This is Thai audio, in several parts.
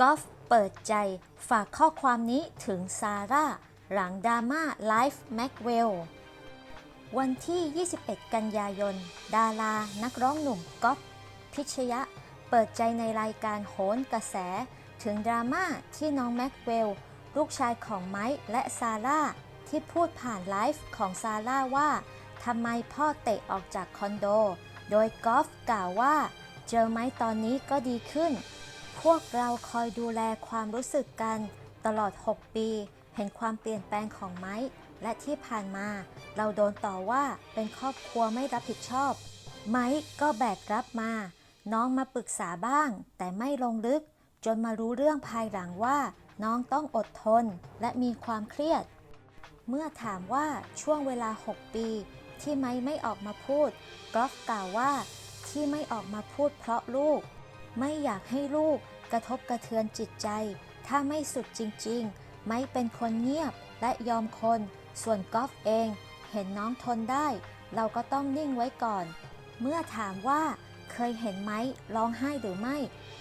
กอล์ฟเปิดใจฝากข้อความนี้ถึงซาร่า หลังดราม่าไลฟ์แม็กเวลวันที่ 21 กันยายน ดารา นักร้องหนุ่มก๊อฟพิชยะ เปิดใจในรายการโหนกระแส ถึงดราม่าที่น้องแม็กเวล ลูกชายของไมค์และซาร่า ที่พูดผ่านไลฟ์ของซาร่าว่าทำไมพ่อเตะออกจากคอนโด โดยกอล์ฟกล่าวว่า เจอไมค์ตอนนี้ก็ดีขึ้น พวกเราคอยดูแลความรู้สึกกัน ตลอด 6 ปี เห็นความเปลี่ยนแปลงของไม้ และที่ผ่านมา เราโดนต่อว่าเป็นครอบครัวไม่รับผิดชอบ ไม้ก็แบกรับมา น้องมาปรึกษาบ้าง แต่ไม่ลงลึก จนมารู้เรื่องภายหลังว่า น้องต้องอดทนและมีความเครียด เมื่อถามว่าช่วงเวลา 6 ปี ที่ไม้ไม่ออกมาพูดกอล์ฟกล่าวว่าที่ไม่ออกมาพูดเพราะลูก ไม่อยากให้ลูกกระทบกระเทือนจิตใจ ถ้าไม่สุดจริงๆ ไม่เป็นคนเงียบและยอมคน ส่วนกอล์ฟเอง เห็นน้องทนได้ เราก็ต้องนิ่งไว้ก่อน เมื่อถามว่าเคยเห็นไหมร้องไห้หรือไม่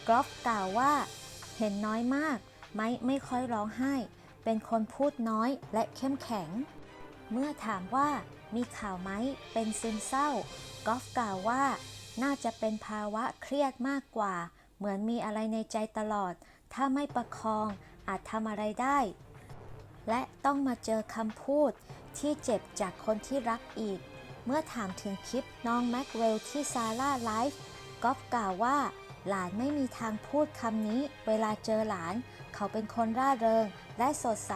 กอล์ฟกล่าวว่า เห็นน้อยมาก ไม้ไม่ค่อยร้องไห้ เป็นคนพูดน้อยและเข้มแข็ง เมื่อถามว่ามีข่าวไหมเป็นซึมเศร้ากอล์ฟกล่าวว่า น่าจะเป็นภาวะเครียดมากกว่า เหมือนมีอะไรในใจตลอด ถ้าไม่ประคองอาจทำอะไรได้ และต้องมาเจอคำพูดที่เจ็บจากคนที่รักอีก เมื่อถามถึงคลิปน้องแม็กเวลที่ซาร่าไลฟ์กอฟกล่าวว่า หลานไม่มีทางพูดคำนี้ เวลาเจอหลาน เขาเป็นคนร่าเริงและสดใส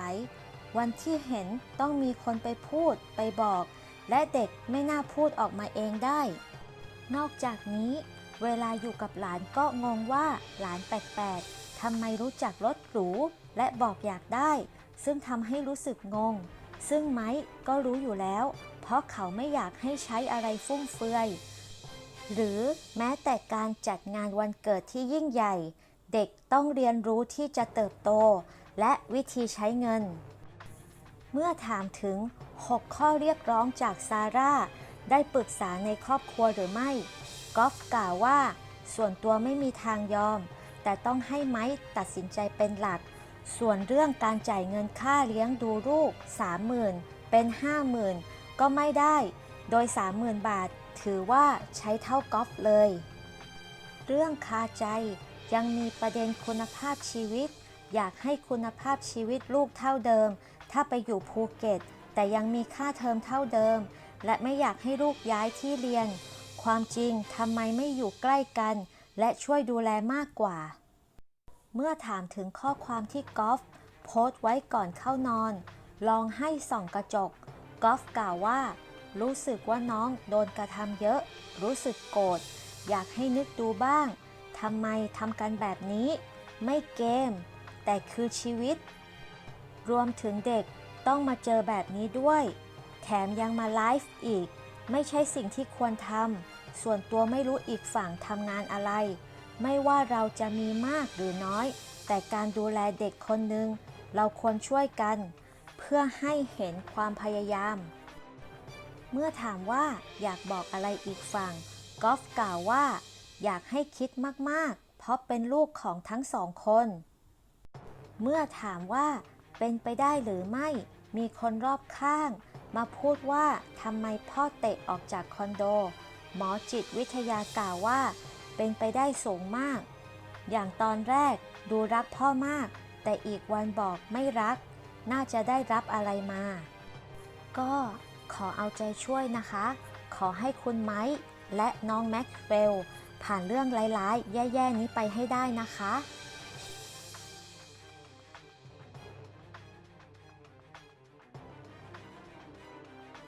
วันที่เห็นต้องมีคนไปพูดไปบอก และเด็กไม่น่าพูดออกมาเองได้ นอกจากนี้ เวลาอยู่กับหลานก็งงว่าหลานแปลกๆทำไมรู้จักรถหรูและบอกอยากได้ ซึ่งทำให้รู้สึกงง ซึ่งไม้ก็รู้อยู่แล้ว เพราะเขาไม่อยากให้ใช้อะไรฟุ่มเฟือย หรือแม้แต่การจัดงานวันเกิดที่ยิ่งใหญ่ เด็กต้องเรียนรู้ที่จะเติบโต และวิธีใช้เงิน เมื่อถามถึง 6 ข้อเรียกร้องจากซาร่า ได้ปรึกษาในครอบครัวหรือไม่กอฟกล่าวว่า ส่วนตัวไม่มีทางยอม แต่ต้องให้ไม้ตัดสินใจเป็นหลัก ส่วนเรื่องการจ่ายเงินค่าเลี้ยงดูลูก 30,000 เป็น 50,000 ก็ไม่ได้ โดย 30,000 บาท ถือว่าใช้เท่ากอฟเลย เรื่องคาใจยังมีประเด็นคุณภาพชีวิต อยากให้คุณภาพชีวิตลูกเท่าเดิม ถ้าไปอยู่ภูเก็ต แต่ยังมีค่าเทอมเท่าเดิม และไม่อยากให้ลูกย้ายที่เรียน ความจริงทำไมไม่อยู่ใกล้กัน และช่วยดูแลมากกว่า เมื่อถามถึงข้อความที่กอล์ฟโพสต์ไว้ก่อนเข้านอน ลองให้ส่องกระจก กอล์ฟกล่าวว่า รู้สึกว่าน้องโดนกระทำเยอะ รู้สึกโกรธ อยากให้นึกดูบ้าง ทำไมทำกันแบบนี้ ไม่เกม แต่คือชีวิต รวมถึงเด็กต้องมาเจอแบบนี้ด้วย แถมยังมาไลฟ์อีก ไม่ใช่สิ่งที่ควรทำส่วนตัวไม่รู้อีกฝั่งทำงานอะไร ไม่ว่าเราจะมีมากหรือน้อย แต่การดูแลเด็กคนหนึ่งเราควรช่วยกัน เพื่อให้เห็นความพยายาม เมื่อถามว่าอยากบอกอะไรอีกฝั่งกอล์ฟกล่าวว่า อยากให้คิดมากๆ เพราะเป็นลูกของทั้งสองคน เมื่อถามว่าเป็นไปได้หรือไม่ มีคนรอบข้าง มาพูดว่าทำไมพ่อเตะออกจากคอนโด หมอจิตวิทยากล่าวว่า เป็นไปได้สูงมาก อย่างตอนแรกดูรักพ่อมาก แต่อีกวันบอกไม่รัก น่าจะได้รับอะไรมา ก็ขอเอาใจช่วยนะคะ ขอให้คุณไมค์และน้องแม็กเวลผ่านเรื่องร้ายๆ แย่ ๆ นี้ไปให้ได้นะคะ